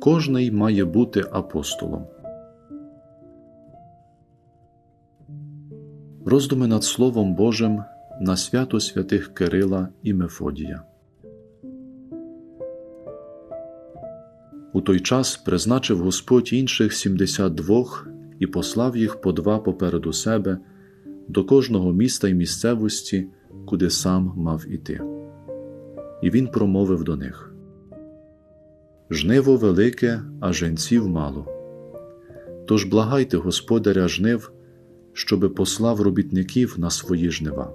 кожний має бути апостолом. Роздуми над Словом Божим на свято святих Кирила і Мефодія. У той час призначив Господь інших сімдесят двох і послав їх по два попереду себе до кожного міста й місцевості, куди сам мав іти. І він промовив до них Жниво велике, а женців мало. Тож благайте Господаря жнив, щоби послав робітників на свої жнива.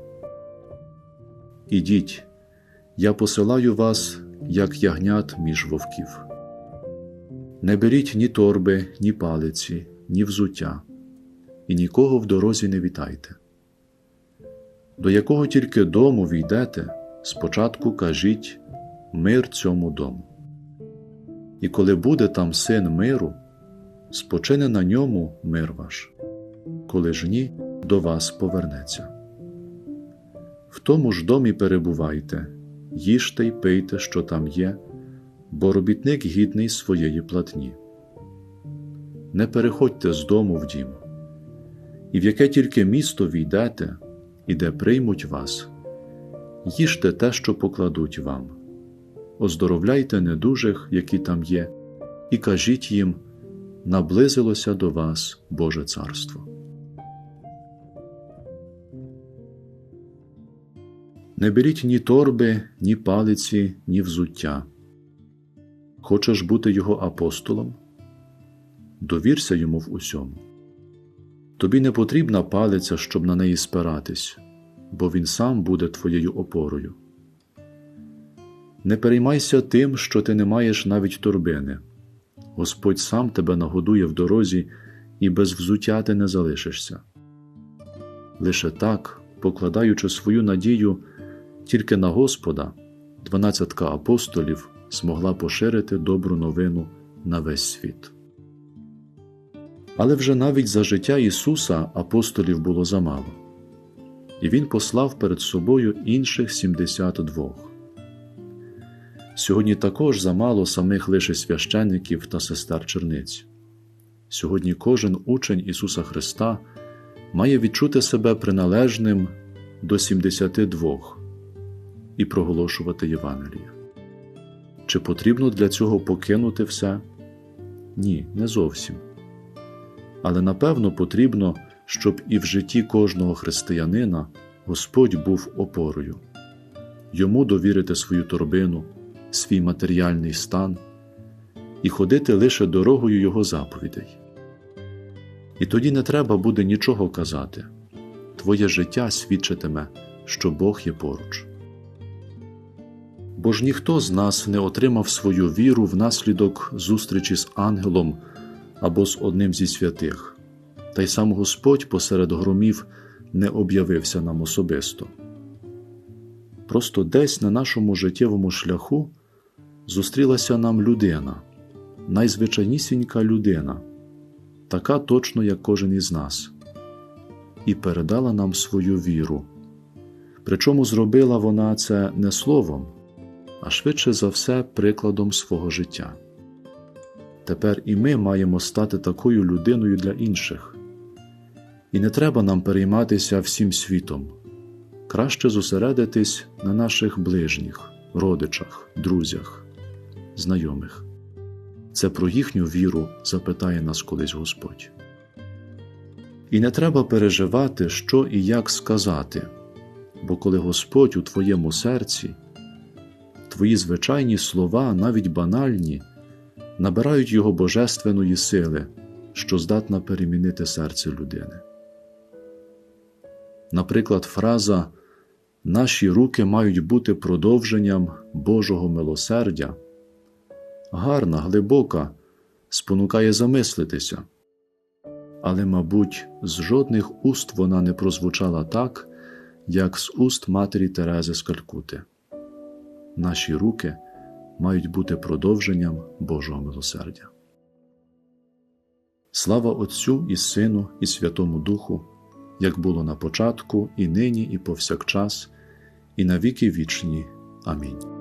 Ідіть, я посилаю вас, як ягнят між вовків. Не беріть ні торби, ні палиці, ні взуття, і нікого в дорозі не вітайте. До якого тільки дому війдете, спочатку кажіть мир цьому дому. І коли буде там син миру, спочине на ньому мир ваш, коли ж ні, до вас повернеться. В тому ж домі перебувайте, їжте й пийте, що там є, бо робітник гідний своєї платні. Не переходьте з дому в дім, і в яке тільки місто війдете, і де приймуть вас, їжте те, що покладуть вам, оздоровляйте недужих, які там є, і кажіть їм наблизилося до вас Боже Царство. Не беріть ні торби, ні палиці, ні взуття. Хочеш бути його апостолом? Довірся йому в усьому. Тобі не потрібна палиця, щоб на неї спиратись, бо він сам буде твоєю опорою. Не переймайся тим, що ти не маєш навіть торбини. Господь сам тебе нагодує в дорозі, і без взуття ти не залишишся. Лише так, покладаючи свою надію тільки на Господа, дванадцятка апостолів змогла поширити добру новину на весь світ. Але вже навіть за життя Ісуса апостолів було замало, і Він послав перед собою інших 72. Сьогодні також замало самих лише священників та сестер черниць. Сьогодні кожен учень Ісуса Христа має відчути себе приналежним до 72 і проголошувати Євангеліє. Чи потрібно для цього покинути все? Ні, не зовсім. Але напевно потрібно, щоб і в житті кожного християнина Господь був опорою, йому довірити свою торбину, свій матеріальний стан і ходити лише дорогою Його заповідей. І тоді не треба буде нічого казати, твоє життя свідчитиме, що Бог є поруч. Бо ж ніхто з нас не отримав свою віру внаслідок зустрічі з ангелом або з одним зі святих, та й сам Господь посеред громів не об'явився нам особисто. Просто десь на нашому життєвому шляху зустрілася нам людина, найзвичайнісінька людина, така точно, як кожен із нас, і передала нам свою віру. Причому зробила вона це не словом, а швидше за все прикладом свого життя. Тепер і ми маємо стати такою людиною для інших. І не треба нам перейматися всім світом, краще зосередитись на наших ближніх, родичах, друзях, знайомих. Це про їхню віру запитає нас колись Господь. І не треба переживати, що і як сказати, бо коли Господь у твоєму серці, твої звичайні слова, навіть банальні набирають Його божественної сили, що здатна перемінити серце людини. Наприклад, фраза Наші руки мають бути продовженням Божого милосердя, гарна, глибока, спонукає замислитися, але, мабуть, з жодних уст вона не прозвучала так, як з уст матері Терези з Калькути. Наші руки мають бути продовженням Божого милосердя. Слава Отцю і Сину, і Святому Духу, як було на початку, і нині, і повсякчас, і на віки вічні. Амінь.